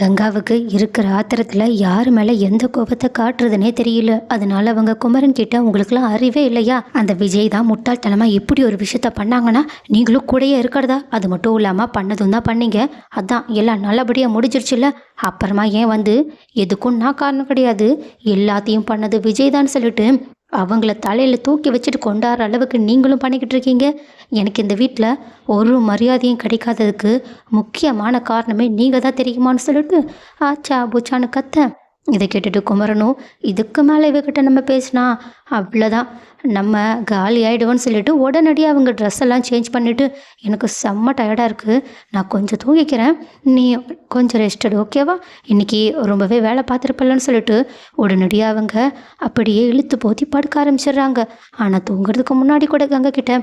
கங்காவுக்கு இருக்கிற ஆத்திரத்தில் யார் மேலே எந்த கோபத்தை காட்டுறதுனே தெரியல. அதனால அவங்க குமரன் கிட்ட உங்களுக்குலாம் அறிவே இல்லையா? அந்த விஜய் தான் முட்டாள்தனமாக இப்படி ஒரு விஷயத்த பண்ணாங்கன்னா நீங்களும் கூடயே இருக்கிறதா? அது மட்டும் இல்லாமல் பண்ணதும் தான் பண்ணீங்க. அதான் எல்லாம் நல்லபடியாக முடிஞ்சிருச்சுல்ல? அப்புறமா ஏன் வந்து? எதுக்கும் நான் காரணம் கிடையாது. எல்லாத்தையும் பண்ணது விஜய் தான் சொல்லிட்டு அவங்கள தலையில் தூக்கி வச்சுட்டு கொண்டாடுற அளவுக்கு நீங்களும் பண்ணிக்கிட்டு இருக்கீங்க. எனக்கு இந்த வீட்டில் ஒரு மரியாதையும் கிடைக்காததுக்கு முக்கியமான காரணமே நீங்கள் தான் தெரியுமான்னு சொல்லிட்டு ஆச்சா பூச்சான்னு கத்த இதை கேட்டுட்டு குமரனும் இதுக்கு மேலே இவகிட்ட நம்ம பேசினா? அவ்வளோதான் நம்ம காலி ஆகிடுவோன்னு சொல்லிட்டு உடனடியாக அவங்க ட்ரெஸ் எல்லாம் சேஞ்ச் பண்ணிவிட்டு எனக்கு செம்ம டயர்டாக இருக்குது நான் கொஞ்சம் தூங்கிக்கிறேன். நீ கொஞ்சம் ரெஸ்ட் ஓகேவா இன்றைக்கி ரொம்பவே வேலை பார்த்துருப்பில்லன்னு சொல்லிட்டு உடனடியாக அவங்க அப்படியே இழுத்து போத்தி படுக்க ஆரம்பிச்சிடுறாங்க. ஆனால் தூங்குறதுக்கு முன்னாடி கூட கங்கா கிட்ட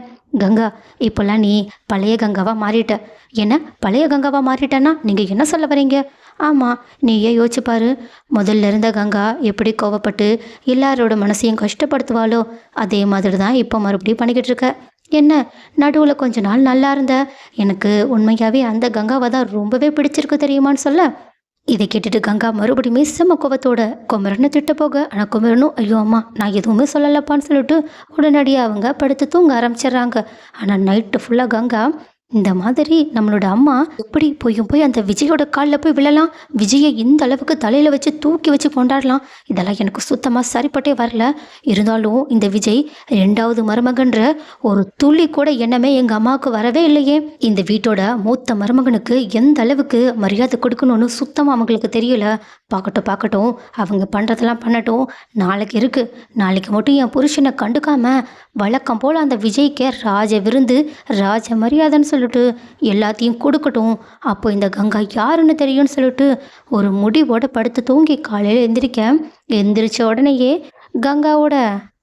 கங்கா இப்போல்லாம் நீ பழைய கங்காவாக மாறிட்ட. என்ன? பழைய கங்காவாக மாறிட்டேன்னா நீங்கள் என்ன சொல்ல வரீங்க? ஆமாம் நீயே யோசிச்சுப்பாரு முதல்ல இருந்த கங்கா எப்படி கோவப்பட்டு எல்லாரோட மனசையும் கஷ்டப்படுத்துவாளோ அதே மாதிரி தான் இப்போ மறுபடியும் பண்ணிக்கிட்டு இருக்க. என்ன நடுவில் கொஞ்ச நாள் நல்லா இருந்த. எனக்கு உண்மையாகவே அந்த கங்காவை தான் ரொம்பவே பிடிச்சிருக்கு தெரியுமான்னு சொல்ல. இதை கேட்டுட்டு கங்கா மறுபடியுமே செம்ம கோவத்தோட குமரனை திட்ட போக. ஆனால் குமரனும் ஐயோ அம்மா நான் எதுவுமே சொல்லலப்பான்னு சொல்லிட்டு உடனடியாக அவங்க படுத்து தூங்க ஆரம்பிச்சிடுறாங்க. ஆனால் நைட்டு ஃபுல்லாக கங்கா இந்த மாதிரி நம்மளோட அம்மா எப்படி போயும் போய் அந்த விஜயோட காலில் போய் விழலாம்? விஜயை இந்த அளவுக்கு தலையில் வச்சு தூக்கி வச்சு கொண்டாடலாம்? இதெல்லாம் எனக்கு சுத்தமாக சரிப்பட்டே வரல. இருந்தாலும் இந்த விஜய் ரெண்டாவது மருமகன்ற ஒரு துளி கூட எண்ணமே எங்கள் அம்மாவுக்கு வரவே இல்லையே. இந்த வீட்டோட மூத்த மருமகனுக்கு எந்த அளவுக்கு மரியாதை கொடுக்கணும்னு சுத்தமாக அவங்களுக்கு தெரியல. பார்க்கட்டும் பார்க்கட்டும். அவங்க பண்ணுறதெல்லாம் பண்ணட்டும். நாளைக்கு இருக்குது நாளைக்கு மட்டும் என் புருஷனை கண்டுக்காமல் வழக்கம் போல் அந்த விஜய்க்கு ராஜ விருந்து ராஜ மரியாதைன்னு சொல்லி சொல்லிட்டு எல்லாத்தையும் கொடுக்கட்டும். அப்போ இந்த கங்கா யாருன்னு தெரியும்னு சொல்லிட்டு ஒரு முடிவோட படுத்து தூங்கி காலையில் எந்திரிக்க எந்திரிச்ச உடனேயே கங்காவோட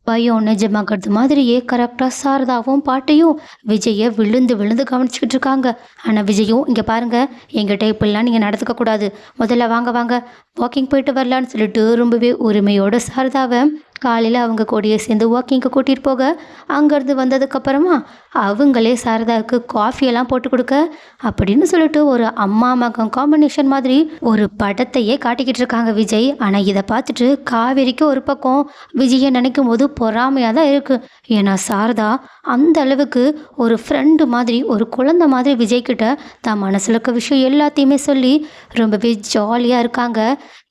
பயம் நிஜமாகிறது மாதிரியே கரெக்டாக சாரதாவும் பாட்டையும் விஜயை விழுந்து விழுந்து கவனிச்சுக்கிட்டு இருக்காங்க. ஆனால் விஜயும் இங்கே பாருங்கள் எங்கிட்ட இப்படிலாம் நீங்கள் நடந்துக்க கூடாது முதல்ல வாங்க வாங்க வாக்கிங் போயிட்டு வரலான்னு சொல்லிட்டு ரொம்பவே உரிமையோட சாரதாவை காலையில் அவங்க கூடயே சேர்ந்து வாக்கிங்க்கு கூட்டிகிட்டு போக அங்கேருந்து வந்ததுக்கப்புறமா அவங்களே சாரதாவுக்கு காஃபியெல்லாம் போட்டு கொடுக்க அப்படின்னு சொல்லிட்டு ஒரு அம்மா மகன் காம்பினேஷன் மாதிரி ஒரு படத்தையே காட்டிக்கிட்டு இருக்காங்க விஜய். ஆனால் இதை பார்த்துட்டு காவேரிக்கு ஒரு பக்கம் விஜயை நினைக்கும் போது பொறாமையாக தான் இருக்குது ஏன்னா சாரதா அந்த அளவுக்கு ஒரு ஃப்ரெண்டு மாதிரி ஒரு குழந்தை மாதிரி விஜய்கிட்ட தான் மனசில் இருக்க விஷயம் எல்லாத்தையுமே சொல்லி ரொம்பவே ஜாலியாக இருக்காங்க.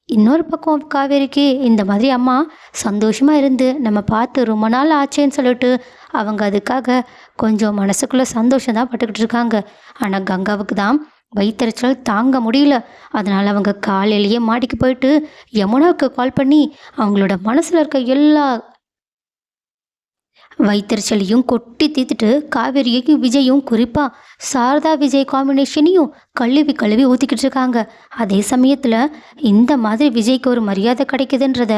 இன்னொரு பக்கம் காவேரிக்கு இந்த மாதிரி அம்மா சந்தோஷமாக இருந்து நம்ம பார்த்து ரொம்ப நாள் ஆச்சேன்னு சொல்லிட்டு அவங்க அதுக்காக கொஞ்சம் மனசுக்குள்ளே சந்தோஷம் தான் பட்டுக்கிட்டு இருக்காங்க. ஆனால் கங்காவுக்கு தான் வயிற்றுச்சல் தாங்க முடியல. அதனால் அவங்க காலையிலேயே மாடிக்கு போயிட்டு யமுனாவுக்கு கால் பண்ணி அவங்களோட மனசில் இருக்க எல்லா வைத்தறிச்சலையும் கொட்டி தீத்துட்டு காவேரியையும் விஜயும் குறிப்பாக சாரதா விஜய் காம்பினேஷனையும் கழுவி கழுவி ஊற்றிக்கிட்டு இருக்காங்க அதே சமயத்தில் இந்த மாதிரி விஜய்க்கு ஒரு மரியாதை கிடைக்குதுன்றத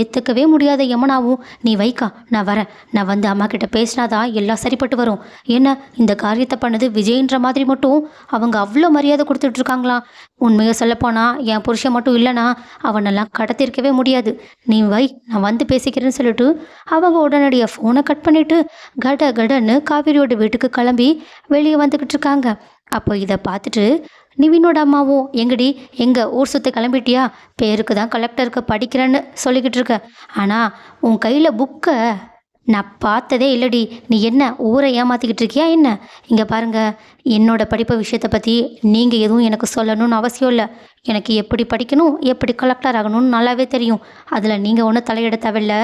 ஏற்றுக்கவே முடியாத யமுனாவும் நீ வைக்கா நான் வரேன். நான் வந்து அம்மா கிட்ட பேசினாதான் எல்லாம் சரிப்பட்டு வரும். ஏன்னா இந்த காரியத்தை பண்ணது விஜய்ன்ற மாதிரி மட்டும் அவங்க அவ்வளோ மரியாதை கொடுத்துட்டு இருக்காங்களாம் உண்மையை சொல்லப்போனால் என் புருஷன் மட்டும் இல்லைனா அவனெல்லாம் கடத்திருக்கவே முடியாது. நீ வை நான் வந்து பேசிக்கிறேன்னு சொல்லிட்டு அவங்க உடனடியாக ஃபோனை கட் பண்ணிவிட்டு கட கடன்னு காவிரியோட வீட்டுக்கு கிளம்பி வெளியே வந்துக்கிட்டு இருக்காங்க அப்போ இதை பார்த்துட்டு நிவினோட அம்மாவும் எங்கடி எங்கே ஊர் சுற்ற கிளம்பிட்டியா? பேருக்கு தான் கலெக்டருக்கு படிக்கிறேன்னு சொல்லிக்கிட்டு இருக்க. ஆனால் உன் கையில் புக்கை நான் பார்த்ததே இல்லடி. நீ என்ன ஊரை ஏமாற்றிக்கிட்டு இருக்கியா என்ன? இங்கே பாருங்க என்னோட படிப்பு விஷயத்தை பற்றி நீங்கள் எதுவும் எனக்கு சொல்லணும்னு அவசியம் இல்லை. எனக்கு எப்படி படிக்கணும் எப்படி கலெக்டர் ஆகணும்னு நல்லாவே தெரியும். அதில் நீங்கள் ஒன்றும் தலையிட தேவையில்ல.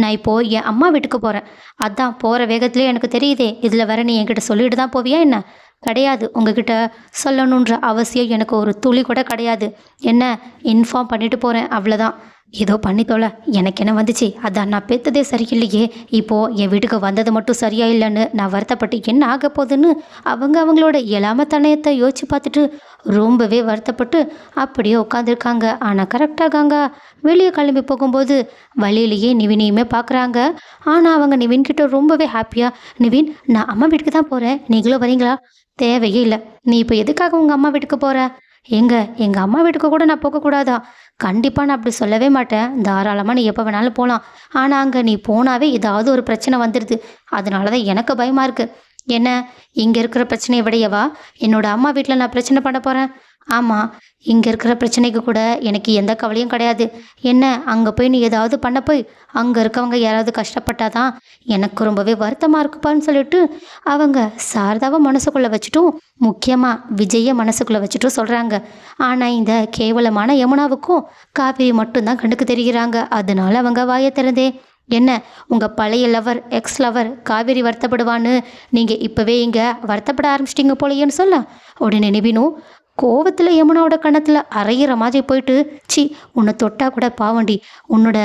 நான் இப்போது என் அம்மா வீட்டுக்கு போகிறேன் அதான் போகிற வேகத்துலேயே எனக்கு தெரியுதே. இதில் வர நீ என்கிட்ட சொல்லிட்டு தான் போவியா என்ன? கிடையாது. உங்ககிட்ட சொல்லணுன்ற அவசியம் எனக்கு ஒரு துளி கூட கிடையாது. என்ன இன்ஃபார்ம் பண்ணிட்டு போகிறேன் அவ்வளோதான் ஏதோ பண்ணித்தோல எனக்கு என்ன வந்துச்சு? அதான் நான் பெத்ததே சரியில்லையே. இப்போது என் வீட்டுக்கு வந்தது மட்டும் சரியா இல்லைன்னு நான் வருத்தப்பட்டு என்ன ஆக போகுதுன்னு அவங்க அவங்களோட இயலாமத்தனயத்தை யோசிச்சு பார்த்துட்டு ரொம்பவே வருத்தப்பட்டு அப்படியே உட்காந்துருக்காங்க ஆனால் கரெக்டாக கங்கா வெளியே கிளம்பி போகும்போது வழியிலேயே நிவினையுமே பார்க்குறாங்க. ஆனால் அவங்க நிவின்கிட்ட ரொம்பவே ஹாப்பியாக நிவின் நான் அம்மா வீட்டுக்கு தான் போகிறேன் நீங்களும் வரீங்களா? தேவையே இல்லை. நீ இப்போ எதுக்காக உங்கள் அம்மா வீட்டுக்கு போகிற எங்க எங்கள் அம்மா வீட்டுக்கு கூட நான் போகக்கூடாதா கண்டிப்பாக நான் அப்படி சொல்லவே மாட்டேன். தாராளமாக நீ எப்போ வேணாலும் போகலாம் ஆனால் அங்கே நீ போனாவே ஏதாவது ஒரு பிரச்சனை வந்துடுது அதனால தான் எனக்கு பயமாக இருக்குது என்ன? இங்கே இருக்கிற பிரச்சனையை விடையவா? என்னோட அம்மா வீட்டில் நான் பிரச்சனை பண்ண போகிறேன் ஆமாம் இங்கே இருக்கிற பிரச்சனைக்கு கூட எனக்கு எந்த கவலையும் கிடையாது. என்ன அங்கே போய் நீ ஏதாவது பண்ண போய் அங்கே இருக்கவங்க யாராவது கஷ்டப்பட்டால் தான் எனக்கு ரொம்பவே வருத்தமாக இருக்குப்பான்னு சொல்லிட்டு அவங்க சாரதாவை மனசுக்குள்ளே வச்சுட்டும் முக்கியமாக விஜயை மனசுக்குள்ளே வச்சுட்டும் சொல்கிறாங்க ஆனால் இந்த கேவலமான யமுனாவுக்கும் காவேரி மட்டும்தான் கண்டுக்கு தெரிகிறாங்க. அதனால அவங்க வாயை திறந்தே என்ன உங்கள் பழைய லவர் எக்ஸ் லவர் காவேரி வருத்தப்படுவான்னு நீங்கள் இப்போவே இங்கே வருத்தப்பட ஆரம்பிச்சிட்டிங்க போலையேன்னு சொல்ல. உடனே நினைவினும் கோவத்தில் யமுனாவோட கணத்தில் அரையிற மாதிரி போயிட்டு சி உன்னை தொட்டா கூட பாவண்டி உன்னோட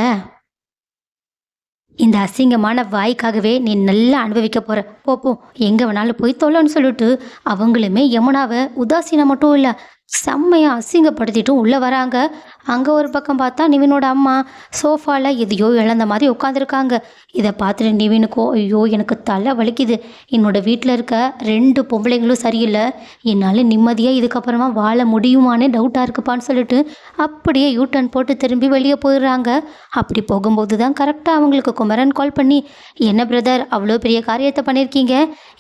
இந்த அசிங்கமான வாய்க்காகவே நீ நல்லா அனுபவிக்க போகிற போப்போம் எங்கே வேணாலும் போய் தொல்லன்னு சொல்லிட்டு அவங்களுமே யமுனாவை உதாசீனம் மட்டும் இல்லை செம்மையாக அசிங்கப்படுத்திட்டும் உள்ளே வராங்க. அங்கே ஒரு பக்கம் பார்த்தா நிவினோட அம்மா சோஃபாவில் எதையோ இழந்த மாதிரி உட்காந்துருக்காங்க இதை பார்த்துட்டு நிவினுக்கோ ஐயோ எனக்கு தலை வலிக்குது. என்னோட வீட்டில் இருக்க ரெண்டு பொம்பளைங்களும் சரியில்லை. என்னால் நிம்மதியாக இதுக்கப்புறமா வாழ முடியுமானே டவுட்டாக இருக்குப்பான்னு சொல்லிட்டு அப்படியே யூ டர்ன் போட்டு திரும்பி வெளியே போயிடுறாங்க. அப்படி போகும்போது தான் கரெக்டாக அவங்களுக்கு குமரன் கால் பண்ணி என்ன பிரதர் அவ்வளோ பெரிய காரியத்தை பண்ணியிருக்கீங்க?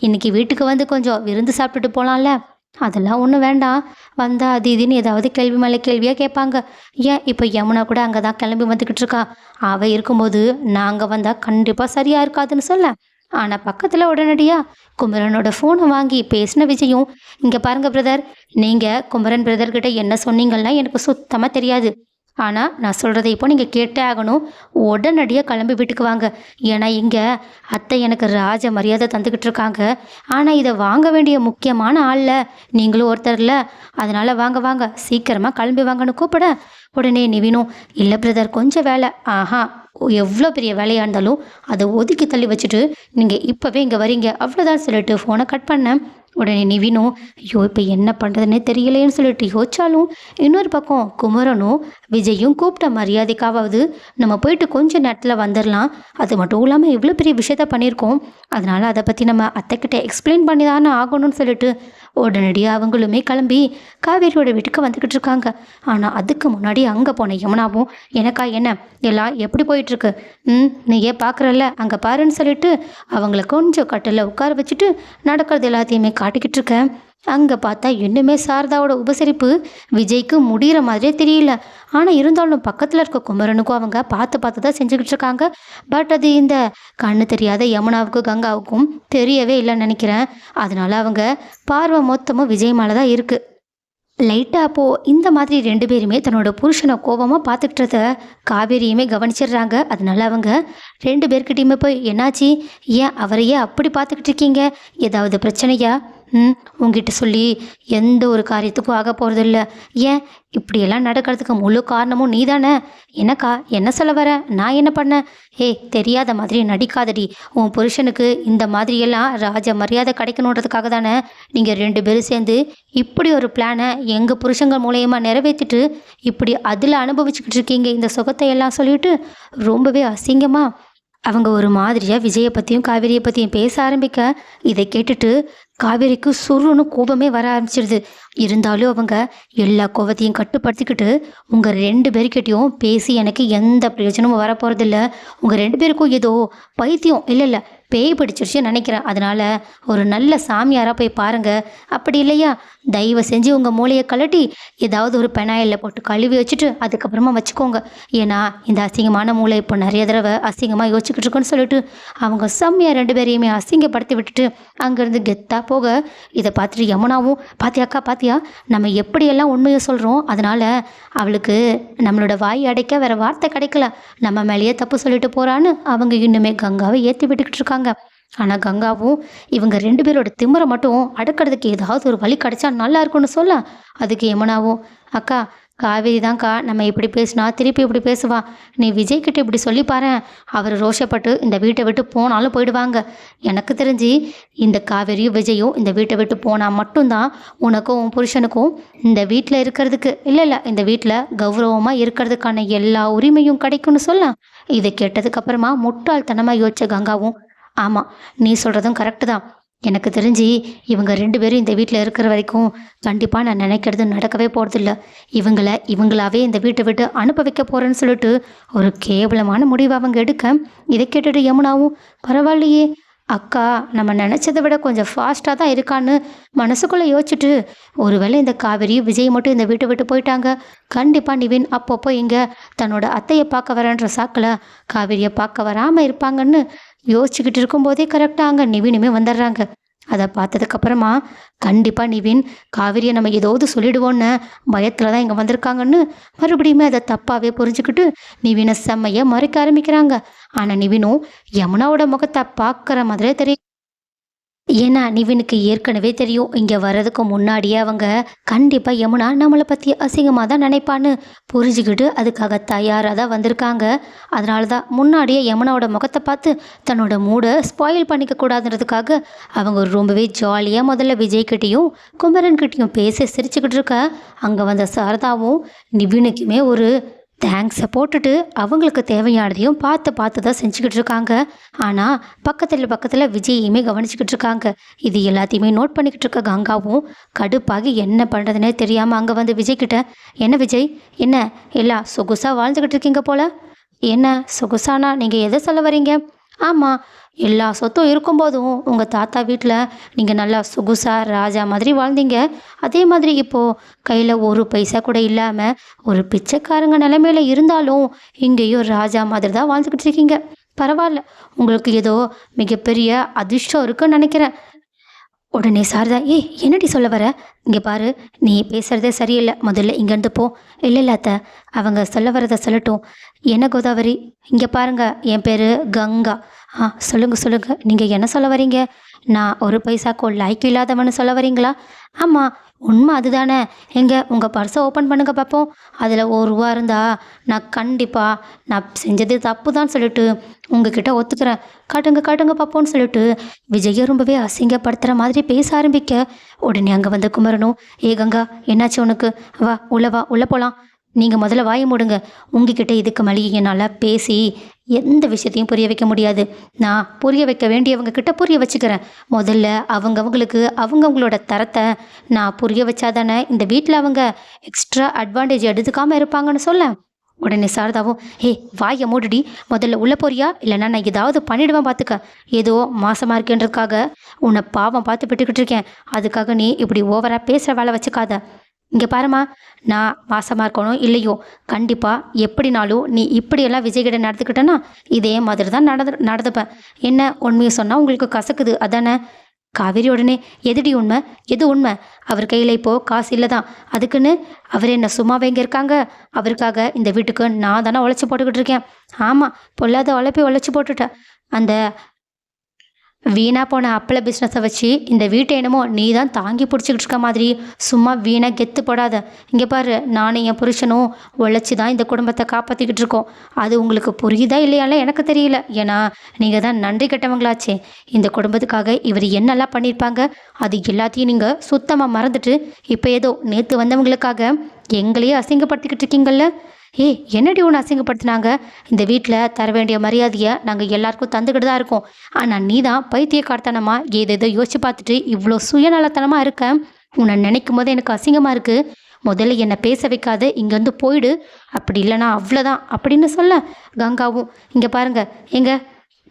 இன்னைக்கு வீட்டுக்கு வந்து கொஞ்சம் விருந்து சாப்பிட்டுட்டு போகலாம்ல அதெல்லாம் ஒன்றும் வேண்டாம். வந்தால் அது இதுன்னு ஏதாவது கேள்வி மேலே கேள்வியாக கேட்பாங்க. ஏன்? இப்போ யமுனா கூட அங்கே தான் கிளம்பி வந்துக்கிட்டு இருக்கா. அவள் இருக்கும்போது நாங்கள் வந்தால் கண்டிப்பாக சரியாக இருக்காதுன்னு சொல்ல. ஆனால் பக்கத்தில் உடனடியாக குமரனோட ஃபோனை வாங்கி பேசின விஜயும் இங்கே பாருங்க பிரதர் நீங்கள் குமரன் பிரதர்கிட்ட என்ன சொன்னீங்கன்னா எனக்கு சுத்தமாக தெரியாது. ஆனால் நான் சொல்கிறத இப்போ நீங்கள் கேட்டே ஆகணும். உடனடியாக கிளம்பி வீட்டுக்கு வாங்க. ஏன்னா இங்கே அத்தை எனக்கு ராஜ மரியாதை தந்துக்கிட்டு இருக்காங்க. ஆனால் இதை வாங்க வேண்டிய முக்கியமான ஆளில் நீங்களும் ஒருத்தர்ல அதனால் வாங்க வாங்க. சீக்கிரமாக கிளம்பி வாங்கன்னு கூப்பிட. உடனே நிவினும் இல்லை பிரதர் கொஞ்சம் வேலை. ஆஹா எவ்வளோ பெரிய வேலையாக இருந்தாலும் அதை ஒதுக்கி தள்ளி வச்சுட்டு நீங்கள் இப்போவே இங்கே வரீங்க. அவ்வளோதான் சொல்லிட்டு ஃபோனை கட் பண்ணேன். உடனே நிவினும் ஐயோ இப்போ என்ன பண்ணுறதுன்னே தெரியலையேன்னு சொல்லிட்டு யோசிச்சாலும் இன்னொரு பக்கம் குமரனும் விஜயும் கூப்பிட்ட மரியாதைக்காவது நம்ம போயிட்டு கொஞ்சம் நேரத்தில் வந்துடலாம் அது மட்டும் இல்லாமல் இவ்வளோ பெரிய விஷயத்த பண்ணியிருக்கோம். அதனால் அதை பற்றி நம்ம அத்தைக்கிட்ட எக்ஸ்பிளைன் பண்ணி தானே ஆகணும்னு சொல்லிட்டு உடனடியாக அவங்களுமே கிளம்பி காவேரியோட வீட்டுக்கு வந்துக்கிட்டு இருக்காங்க. ஆனால் அதுக்கு முன்னாடி அங்கே போன யமுனாவும் எனக்கா என்ன? எல்லாம் எப்படி போயிட்டுருக்கு? ம் நீ ஏன் பார்க்குறல்ல அங்கே பாருன்னு சொல்லிட்டு அவங்கள கொஞ்சம் கட்டில் உட்கார வச்சுட்டு நடக்கிறது எல்லாத்தையுமே காட்டிக்கிட்டு இருக்கேன். அங்கே பார்த்தா இன்னுமே சாரதாவோட உபசரிப்பு விஜய்க்கு முடிகிற மாதிரியே தெரியல. ஆனால் இருந்தாலும் பக்கத்தில் இருக்க குமரனுக்கும் அவங்க பார்த்து பார்த்து தான் செஞ்சுக்கிட்டு இருக்காங்க. பட் அது இந்த கண்ணு தெரியாத யமுனாவுக்கும் கங்காவுக்கும் தெரியவே இல்லைன்னு நினைக்கிறேன். அதனால அவங்க பார்வை மொத்தமும் விஜய் மேலே தான் இருக்குது லைட்டாக அப்போது இந்த மாதிரி ரெண்டு பேருமே தன்னோட புருஷனை கோபமாக பார்த்துக்கிட்டத காவேரியுமே கவனிச்சிடுறாங்க. அதனால அவங்க ரெண்டு பேர்கிட்டையுமே போய் என்னாச்சு? ஏன் அவரையே அப்படி பார்த்துக்கிட்டு இருக்கீங்க? ஏதாவது பிரச்சனையா? ம் உங்ககிட்ட சொல்லி எந்த ஒரு காரியத்துக்கும் ஆக போகிறதில்ல ஏன்? இப்படியெல்லாம் நடக்கிறதுக்கு முழு காரணமும் நீ தானே என்னக்கா என்ன சொல்ல வர? நான் என்ன பண்ணேன் ஏய் தெரியாத மாதிரி நடிக்காதடி. உன் புருஷனுக்கு இந்த மாதிரியெல்லாம் ராஜ மரியாதை கிடைக்கணுன்றதுக்காக தானே நீங்கள் ரெண்டு பேரும் சேர்ந்து இப்படி ஒரு பிளானை எங்கள் புருஷங்க மூலயமா நிறைவேற்றிட்டு இப்படி அதில் அனுபவிச்சுக்கிட்டு இருக்கீங்க இந்த சுகத்தை எல்லாம் சொல்லிட்டு ரொம்பவே அசிங்கமாக அவங்க ஒரு மாதிரியாக விஜயை பற்றியும் காவேரியை பற்றியும் பேச ஆரம்பிக்க இதை கேட்டுட்டு காவேரிக்கு சுருன்னு கோபமே வர ஆரம்பிச்சிடுது இருந்தாலும் அவங்க எல்லா கோபத்தையும் கட்டுப்படுத்திக்கிட்டு உங்கள் ரெண்டு பேர்கிட்டயும் பேசி எனக்கு எந்த பிரயோஜனமும் வரப்போகிறதில்ல உங்கள் ரெண்டு பேருக்கும் ஏதோ பைத்தியம் இல்லை இல்லை பேய் பிடிச்சிருச்சுன்னு நினைக்கிறேன். அதனால் ஒரு நல்ல சாமியாராக போய் பாருங்கள் அப்படி இல்லையா? தயவு செஞ்சு உங்கள் மூளையை கழட்டி ஏதாவது ஒரு பெனாயில் போட்டு கழுவி வச்சுட்டு அதுக்கப்புறமா வச்சுக்கோங்க. ஏன்னா இந்த அசிங்கமான மூளை இப்போ நிறைய தடவை அசிங்கமாக யோசிச்சுக்கிட்டு இருக்குன்னு சொல்லிட்டு அவங்க செம்மையாக ரெண்டு பேரையுமே அசிங்கப்படுத்தி விட்டுட்டு அங்கேருந்து கெத்தாக போக இதை பார்த்துட்டு யமுனாவும் பாத்தியாக்கா பாத்தியா? நம்ம எப்படியெல்லாம் உண்மையை சொல்கிறோம் அதனால் அவளுக்கு நம்மளோட வாய் அடைக்க வேறு வார்த்தை கிடைக்கல. நம்ம மேலேயே தப்பு சொல்லிட்டு போகிறான்னு அவங்க இன்னுமே கங்காவை ஏற்றி விட்டுக்கிட்டு இருக்காங்க. ஆனால் கங்காவும் இவங்க ரெண்டு பேரோட திமிரை மட்டும் அடக்கிறதுக்கு ஏதாவது ஒரு வழி கிடைச்சா நல்லா இருக்கும்னு சொல்ல. அதுக்கு யமுனாவும் அக்கா காவேரி தான்க்கா நம்ம இப்படி பேசினா திருப்பி இப்படி பேசுவா. நீ விஜய் கிட்ட இப்படி சொல்லி பாரு அவர் ரோஷப்பட்டு இந்த வீட்டை விட்டு போனாலும் போயிடுவாங்க. எனக்கு தெரிஞ்சு இந்த காவேரியும் விஜயும் இந்த வீட்டை விட்டு போனால் மட்டும்தான் உனக்கும் உன் புருஷனுக்கும் இந்த வீட்டில் இருக்கிறதுக்கு இல்லை இல்லை இந்த வீட்டில் கௌரவமாக இருக்கிறதுக்கான எல்லா உரிமையும் கிடைக்கும்னு சொல்லலாம் இதை கேட்டதுக்கப்புறமா முட்டாள்தனமாக யோசிச்ச கங்காவும் ஆமாம் நீ சொல்கிறதும் கரெக்டு தான். எனக்கு தெரிஞ்சு இவங்க ரெண்டு பேரும் இந்த வீட்டில் இருக்கிற வரைக்கும் கண்டிப்பாக நான் நினைக்கிறது நடக்கவே போகிறதில்ல இவங்களை இவங்களாவே இந்த வீட்டை விட்டு அனுப்ப வைக்க போகிறேன்னு சொல்லிட்டு ஒரு கேவலமான முடிவை அவங்க எடுக்க இதை கேட்டுட்டு யமுனாவும் பரவாயில்லையே அக்கா நம்ம நினச்சதை விட கொஞ்சம் ஃபாஸ்ட்டாக தான் இருக்கான்னு மனசுக்குள்ளே யோசிச்சுட்டு ஒருவேளை இந்த காவேரி விஜய் மட்டும் இந்த வீட்டை விட்டு போயிட்டாங்க. கண்டிப்பாக நிவின் அப்பப்போ இங்கே தன்னோட அத்தையை பார்க்க வரேன்ற சாக்கில் காவேரியை பார்க்க வராமல் இருப்பாங்கன்னு யோசிச்சுக்கிட்டு இருக்கும்போதே கரெக்டாக அங்கே நிவினுமே வந்துடுறாங்க. அதை பார்த்ததுக்கப்புறமா கண்டிப்பாக நிவின் காவிரியை நம்ம ஏதாவது சொல்லிடுவோன்னு பயத்தில் தான் இங்கே வந்திருக்காங்கன்னு மறுபடியுமே அதை தப்பாகவே புரிஞ்சுக்கிட்டு நிவினை செம்மையை மறைக்க ஆரம்பிக்கிறாங்க. ஆனால் நிவினும் யமுனாவோட முகத்தை பார்க்குற மாதிரியே தெரியும். ஏன்னா நிவினுக்கு ஏற்கனவே தெரியும். இங்கே வர்றதுக்கு முன்னாடியே அவங்க கண்டிப்பாக யமுனா நம்மளை பற்றி அசிங்கமாக தான் நினைப்பான்னு புரிஞ்சுக்கிட்டு அதுக்காக தயாராக தான் வந்திருக்காங்க. அதனால தான் முன்னாடியே யமுனாவோட முகத்தை பார்த்து தன்னோட மூடை ஸ்பாயில் பண்ணிக்க கூடாதுன்றதுக்காக அவங்க ரொம்பவே ஜாலியாக முதல்ல விஜய்கிட்டையும் குமரன்கிட்டேயும் பேசி சிரிச்சுக்கிட்டு இருக்க. அங்கே வந்த சாரதாவும் நிவினுக்குமே ஒரு தேங்க்ஸை போட்டுட்டு அவங்களுக்கு தேவையானதையும் பார்த்து பார்த்து தான் செஞ்சுக்கிட்டு இருக்காங்க. ஆனால் பக்கத்தில் பக்கத்தில் விஜயையுமே கவனிச்சுக்கிட்டு இருக்காங்க. இது எல்லாத்தையுமே நோட் பண்ணிக்கிட்டு இருக்க கங்காவும் கடுப்பாகி என்ன பண்ணுறதுனே தெரியாமல் அங்கே வந்து விஜய் கிட்ட என்ன விஜய்? என்ன? எல்லாம் சொகுசாக வாழ்ந்துக்கிட்டு இருக்கீங்க போல? என்ன? சொகுசானா? நீங்கள் எதை சொல்ல வரீங்க? ஆமாம் எல்லா சொத்தும் இருக்கும்போதும் உங்கள் தாத்தா வீட்டில் நீங்கள் நல்லா சுகுசா ராஜா மாதிரி வாழ்ந்தீங்க. அதே மாதிரி இப்போது கையில் ஒரு பைசா கூட இல்லாமல் ஒரு பிச்சைக்காரங்க நிலமையில இருந்தாலும் இங்கேயும் ராஜா மாதிரி தான் வாழ்ந்துக்கிட்டு இருக்கீங்க. பரவாயில்ல உங்களுக்கு ஏதோ மிகப்பெரிய அதிர்ஷ்டம் இருக்குன்னு நினைக்கிறேன். உடனே சாரதா ஏய் என்னடி சொல்ல வர? இங்கே பாரு நீ பேசுகிறதே சரியில்லை. முதல்ல இங்கேருந்து போ. இல்லை இல்லாத்த அத்தை அவங்க சொல்ல வரதை சொல்லட்டும். என்ன கோதாவரி? இங்கே பாருங்க என் பேர் கங்கா. ஆ சொல்லுங்கள் சொல்லுங்கள் நீங்கள் என்ன சொல்ல வரீங்க? நான் ஒரு பைசாக்கோ லைக் இல்லாதவன்னு சொல்ல வரீங்களா? ஆமாம் உண்மை அதுதானே. எங்க உங்கள் பர்ஸை ஓப்பன் பண்ணுங்க பார்ப்போம் அதில் ஒரு ரூபா இருந்தா நான் கண்டிப்பாக நான் செஞ்சது தப்பு தான் சொல்லிட்டு உங்ககிட்ட ஒத்துக்கிறேன். காட்டுங்க காட்டுங்க பார்ப்போம்னு சொல்லிட்டு விஜயை ரொம்பவே அசிங்கப்படுத்துகிற மாதிரி பேச ஆரம்பிக்க. உடனே அங்கே வந்து குமரனும் ஏ கங்கா என்னாச்சு உனக்கு? வா உள்ள வா உள்ளே போகலாம் நீங்கள் முதல்ல வாயை மூடுங்க. உங்ககிட்ட இதுக்கு மேலே என்னால் பேசி எந்த விஷயத்தையும் புரிய வைக்க முடியாது. நான் புரிய வைக்க வேண்டியவங்க கிட்ட புரிய வச்சுக்கிறேன். முதல்ல அவங்கவங்களுக்கு அவங்கவங்களோட தரத்தை நான் புரிய வச்சாதானே இந்த வீட்டில் அவங்க எக்ஸ்ட்ரா அட்வான்டேஜ் எடுத்துக்காமல் இருப்பாங்கன்னு சொல்ல. உடனே சாரதாவும் ஏ வாயை மூடுடி. முதல்ல உள்ள போறியா? இல்லைன்னா நான் ஏதாவது பண்ணிடுவேன் பார்த்துக்க ஏதோ மாசமாக இருக்கேன்றதுக்காக உன்னை பாவம் பார்த்து விட்டுக்கிட்டு இருக்கேன். அதுக்காக நீ இப்படி ஓவராக பேசுகிற வேலை வச்சுக்காத. இங்கே பாரும்மா நான் மாசமாக இருக்கணும் இல்லையோ? கண்டிப்பாக எப்படினாலும் நீ இப்படியெல்லாம் விஜய்கிட்ட நடந்துக்கிட்டேன்னா இதே மாதிரி தான் நடந்து நடந்துப்பேன். என்ன உண்மையை சொன்னால் உங்களுக்கு கசக்குது அதானே? காவேரி உடனே எதுடி உண்மை? எது உண்மை? அவர் கையில் இப்போது காசு இல்லை தான் அதுக்குன்னு அவர் என்ன சும்மாவே இங்கே இருக்காங்க? அவருக்காக இந்த வீட்டுக்கு நான் தானே உழைச்சி போட்டுக்கிட்டு இருக்கேன். ஆமாம் பொல்லாத உழைப்பி உழைச்சி போட்டுட்டேன் அந்த வீணாக போன அப்பள பிஸ்னஸை வச்சு இந்த வீட்டை என்னமோ நீ தான் தாங்கி பிடிச்சிக்கிட்டு இருக்க மாதிரி. சும்மா வீணாக கெத்து போடாத. இங்கே பாரு நானும் என் புருஷனும் உழைச்சி தான் இந்த குடும்பத்தை காப்பாற்றிக்கிட்டு இருக்கோம். அது உங்களுக்கு புரியுதா இல்லையால எனக்கு தெரியல. ஏன்னா நீங்கள் தான் நன்றி கெட்டவங்களாச்சே. இந்த குடும்பத்துக்காக இவர் என்னெல்லாம் பண்ணியிருப்பாங்க அது எல்லாத்தையும் நீங்கள் சுத்தமாக மறந்துட்டு இப்போ ஏதோ நேற்று வந்தவங்களுக்காக எங்களையே அசிங்கப்படுத்திக்கிட்டு இருக்கீங்கள்ல ஏ என்னடி ஒன்று அசிங்கப்படுத்தினாங்க? இந்த வீட்டில் தர வேண்டிய மரியாதையை நாங்கள் எல்லாருக்கும் தந்துக்கிட்டு தான் இருக்கோம். ஆனால் நீ தான் பைத்தியக்காரத்தனமாக ஏதேதோ யோசிச்சு பார்த்துட்டு இவ்வளோ சுயநலத்தனமாக இருக்க? உன்னை நினைக்கும் போது எனக்கு அசிங்கமாக இருக்குது முதல்ல என்னை பேச வைக்காத இங்கேருந்து போயிடு. அப்படி இல்லைனா அவ்வளோதான் அப்படின்னு சொல்ல கங்காவும். இங்கே பாருங்க. எங்க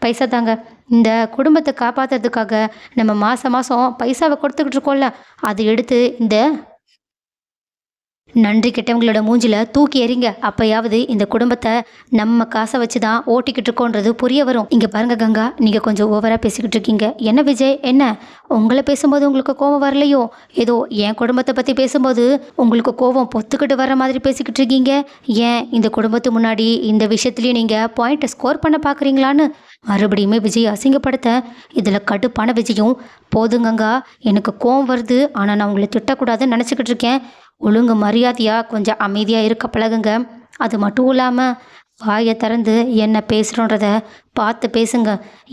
பைசா தாங்க. இந்த குடும்பத்தை காப்பாற்றுறதுக்காக நம்ம மாதம் மாதம் பைசாவை கொடுத்துக்கிட்டு இருக்கோம்ல. அதை எடுத்து இந்த நன்றி கெட்டவங்களோட மூஞ்சில தூக்கி எறிங்க. அப்பயாவது இந்த குடும்பத்தை நம்ம காசை வச்சு தான் ஓட்டிக்கிட்டு இருக்கோன்றது புரிய வரும். இங்கே பாருங்க கங்கா நீங்கள் கொஞ்சம் ஓவராக பேசிக்கிட்டு இருக்கீங்க. என்ன விஜய் என்ன? உங்களை பேசும்போது உங்களுக்கு கோபம் வரலையோ? ஏதோ என் குடும்பத்தை பற்றி பேசும்போது உங்களுக்கு கோபம் பொத்துக்கிட்டு வர மாதிரி பேசிக்கிட்டு இருக்கீங்க? ஏன் இந்த குடும்பத்து முன்னாடி இந்த விஷயத்துலேயும் நீங்கள் பாயிண்ட்டை ஸ்கோர் பண்ண பார்க்குறீங்களான்னு மறுபடியுமே விஜய் அசிங்கப்படுத்த இதில் கடுப்பான விஜயும் போதுங்கங்கா எனக்கு கோவம் வருது ஆனால் நான் உங்களை திட்டக்கூடாதுன்னு நினச்சிக்கிட்டு இருக்கேன். ஒழுங்கு மரியாதையாக கொஞ்சம் அமைதியாக இருக்க பழகுங்க. அது மட்டும் இல்லாமல் வாயை திறந்து என்ன பேசுகிறோன்றத பார்த்து பேசுங்க.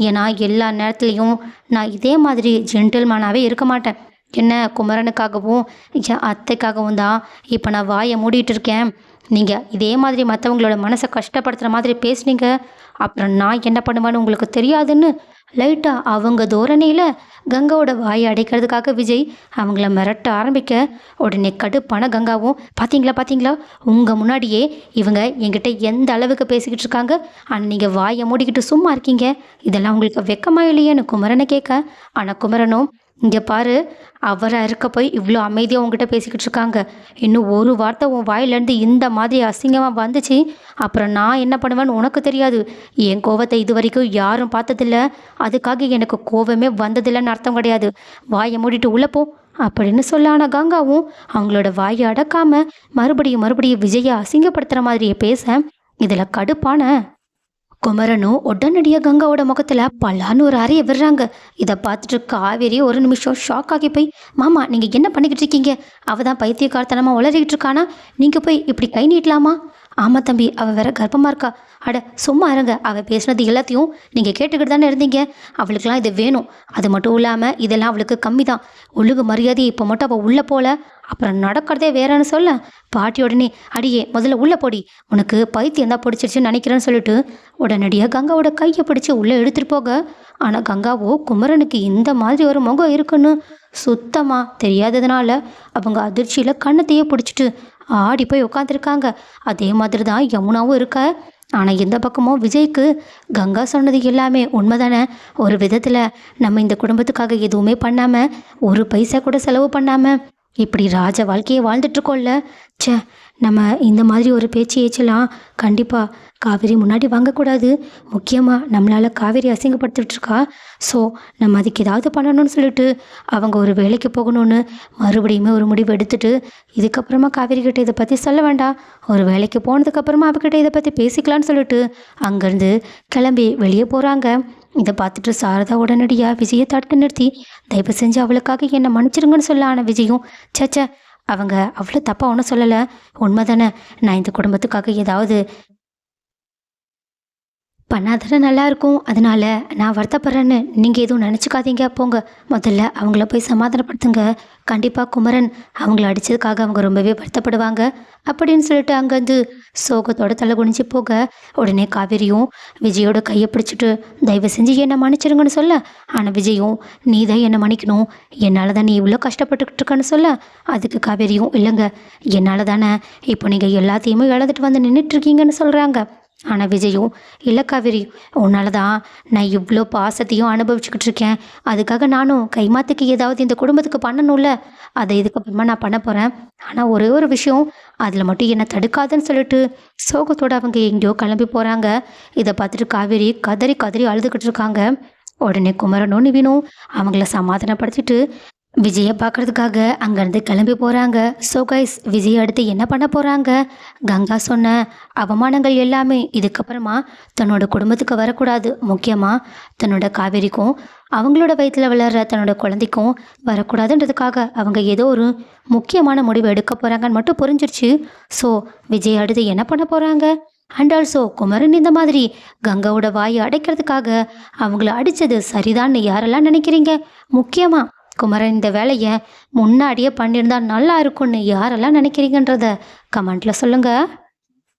ஏன்னா எல்லா நேரத்துலையும் நான் இதே மாதிரி ஜென்டில்மேனாகவே இருக்க மாட்டேன். என்ன குமரனுக்காகவும் என் அத்தைக்காகவும் தான் இப்போ நான் வாயை மூடிட்டு இருக்கேன். நீங்கள் இதே மாதிரி மற்றவங்களோட மனசை கஷ்டப்படுத்துகிற மாதிரி பேசுனீங்க. அப்புறம் நான் என்ன பண்ணுவேன்னு உங்களுக்கு தெரியாதுன்னு லைட்டாக அவங்க தோரணையில் கங்காவோட வாயை அடைக்கிறதுக்காக விஜய் அவங்கள மிரட்ட ஆரம்பிக்க உடனே கடுப்பான கங்காவும் பார்த்தீங்களா பார்த்தீங்களா உங்கள் முன்னாடியே இவங்க என்கிட்ட எந்த அளவுக்கு பேசிக்கிட்டு இருக்காங்க? ஆனால் நீங்கள் வாயை மூடிக்கிட்டு சும்மா இருக்கீங்க. இதெல்லாம் உங்களுக்கு வெக்கமாக இல்லையேன்னு குமரனை கேட்க ஆனால் குமரனும் இங்கே பாரு அவராக இருக்க போய் இவ்வளோ அமைதியாக உங்ககிட்ட பேசிக்கிட்டு இருக்காங்க. இன்னும் ஒரு வார்த்தை உன் வாயிலேருந்து இந்த மாதிரி அசிங்கமாக வந்துச்சு அப்புறம் நான் என்ன பண்ணுவேன்னு உனக்கு தெரியாது. என் கோவத்தை இது வரைக்கும் யாரும் பார்த்ததில்ல. அதுக்காக எனக்கு கோவமே வந்ததில்லைன்னு அர்த்தம் கிடையாது. வாயை மூடிட்டு உள்ளே அப்படின்னு சொல்ல ஆனால் கங்காவும் அவங்களோட வாயை அடக்காமல் மறுபடியும் மறுபடியும் விஜயை அசிங்கப்படுத்துகிற மாதிரியே பேச இதில் கடுப்பான குமரனும் உடனடியாக கங்காவோட முகத்தில் பல்லான்னு ஒரு அறையை விடுறாங்க. இதை பார்த்துட்டு காவேரி ஒரு நிமிஷம் ஷாக் ஆகி போய் மாமா நீங்கள் என்ன பண்ணிக்கிட்டு இருக்கீங்க? அவள் தான் பைத்தியக்காரத்தனமாக உளறிக்கிட்டு இருக்கானா? நீங்கள் போய் இப்படி கை நீட்டலாமா? ஆமாம் தம்பி அவள் வேற கர்ப்பமாக இருக்கா. அட சும்மா இருங்க. அவள் பேசுனது எல்லாத்தையும் நீங்கள் கேட்டுக்கிட்டு தானே இருந்தீங்க. அவளுக்கெல்லாம் இது வேணும். அது மட்டும் இல்லாமல் இதெல்லாம் அவளுக்கு கம்மி தான் ஒழுங்கு மரியாதை இப்போ மட்டும் அவள் உள்ளே போல. அப்புறம் நடக்கிறதே வேறன்னு சொல்ல. பாட்டி உடனே அடியே முதல்ல உள்ளே போடி. உனக்கு பைத்தியம் தான் பிடிச்சிருச்சுன்னு நினைக்கிறேன்னு சொல்லிட்டு உடனடியாக கங்காவோட கையை பிடிச்சி உள்ளே எடுத்துகிட்டு போக ஆனால் கங்காவோ குமரனுக்கு இந்த மாதிரி ஒரு முகம் இருக்குன்னு சுத்தமாக தெரியாததுனால அவங்க அதிர்ச்சியில் கண்ணத்தையே பிடிச்சிட்டு ஆடி போய் உட்காந்துருக்காங்க அதே மாதிரி தான் யமுனாவும் இருக்க. ஆனால் எந்த பக்கமும் விஜய்க்கு கங்கா சொன்னது எல்லாமே உண்மைதானே? ஒரு விதத்தில் நம்ம இந்த குடும்பத்துக்காக எதுவுமே பண்ணாமல் ஒரு பைசா கூட செலவு பண்ணாமல் இப்படி ராஜ வாழ்க்கையை வாழ்ந்துட்டுருக்கோம்ல ச்சே நம்ம இந்த மாதிரி ஒரு பேச்சு ஏச்சலாம் கண்டிப்பாக காவேரி முன்னாடி வாங்கக்கூடாது. முக்கியமாக நம்மளால் காவேரி அசிங்கப்படுத்திட்டுருக்கா. ஸோ நம்ம அதுக்கு ஏதாவது பண்ணணும்னு சொல்லிட்டு அவங்க ஒரு வேலைக்கு போகணும்னு மறுபடியுமே ஒரு முடிவு எடுத்துட்டு இதுக்கப்புறமா காவேரி கிட்ட இதை பற்றி சொல்ல வேண்டாம். ஒரு வேலைக்கு போனதுக்கப்புறமா அவகிட்ட இதை பற்றி பேசிக்கலாம்னு சொல்லிட்டு அங்கேருந்து கிளம்பி வெளியே போகிறாங்க இதை பார்த்துட்டு சாரதா உடனடியாக விஜயை தடுத்து நிறுத்தி தயவு செஞ்சு அவளுக்காக என்னை மன்னிச்சிருங்கன்னு சொல்ல ஆன விஜயும் சச்சா அவங்க அவ்வளோ தப்பாக ஒன்றும் சொல்லலை. உண்மைதானே? நான் இந்த குடும்பத்துக்காக ஏதாவது பண்ணாதானே நல்லாயிருக்கும் அதனால நான் வருத்தப்படுறேன்னு நீங்கள் எதுவும் நினச்சிக்காதீங்க. போங்க. முதல்ல அவங்கள போய் சமாதானப்படுத்துங்க. கண்டிப்பாக குமரன் அவங்கள அடித்ததுக்காக அவங்க ரொம்பவே வருத்தப்படுவாங்க. அப்படின்னு சொல்லிட்டு அங்கேருந்து சோகத்தோட தலை குனிஞ்சு போக உடனே காவேரியும் விஜயோட கையை பிடிச்சிட்டு தயவு செஞ்சு என்னை மன்னிச்சிருங்கன்னு சொல்ல. ஆனால் விஜயும் நீ தான் என்னை மன்னிக்கணும். என்னால் தான் நீ இவ்வளோ கஷ்டப்பட்டுக்கிட்டு இருக்கன்னு சொல்ல. அதுக்கு காவேரியும் இல்லைங்க. என்னால் தானே. இப்போ நீங்கள் எல்லாத்தையுமே இழந்துட்டு வந்து நின்றுட்டுருக்கீங்கன்னு சொல்கிறாங்க ஆனால் விஜயும் இல்லை காவேரி உன்னால தான் நான் இவ்வளோ பாசத்தையும் அனுபவிச்சுக்கிட்டு இருக்கேன் அதுக்காக நானும் கைமாத்துக்கு ஏதாவது இந்த குடும்பத்துக்கு பண்ணணும்ல? அதை இதுக்கப்புறமா நான் பண்ண போகிறேன் ஆனால் ஒரே ஒரு விஷயம் அதில் மட்டும் என்னை தடுக்காதுன்னு சொல்லிட்டு சோகத்தோடு அவங்க எங்கேயோ கிளம்பி போகிறாங்க இதை பார்த்துட்டு காவேரி கதறி கதறி அழுதுகிட்டு இருக்காங்க. உடனே குமரனும் நிவினும் அவங்கள சமாதானப்படுத்திட்டு விஜயை பார்க்கறதுக்காக அங்கேருந்து கிளம்பி போகிறாங்க ஸோ கைஸ் விஜய் அடுத்து என்ன பண்ண போகிறாங்க கங்கா சொன்ன அவமானங்கள் எல்லாமே இதுக்கப்புறமா தன்னோட குடும்பத்துக்கு வரக்கூடாது. முக்கியமாக தன்னோட காவேரிக்கும் அவங்களோட வயிற்றில் வளர்கிற தன்னோட குழந்தைக்கும் வரக்கூடாதுன்றதுக்காக அவங்க ஏதோ ஒரு முக்கியமான முடிவு எடுக்க போகிறாங்கன்னு மட்டும் புரிஞ்சிருச்சு. ஸோ விஜய் அடுத்து என்ன பண்ண போகிறாங்க அண்ட் ஆல்சோ குமரன் இந்த மாதிரி கங்காவோட வாயை அடைக்கிறதுக்காக அவங்கள அடித்தது சரிதான்னு யாரெல்லாம் நினைக்கிறீங்க? முக்கியமாக குமரன் இந்த வேலையை முன்னாடியே பண்ணியிருந்தா நல்லா இருக்கும்னு யாரெல்லாம் நினைக்கிறீங்கன்றத கமெண்ட்டில் சொல்லுங்கள்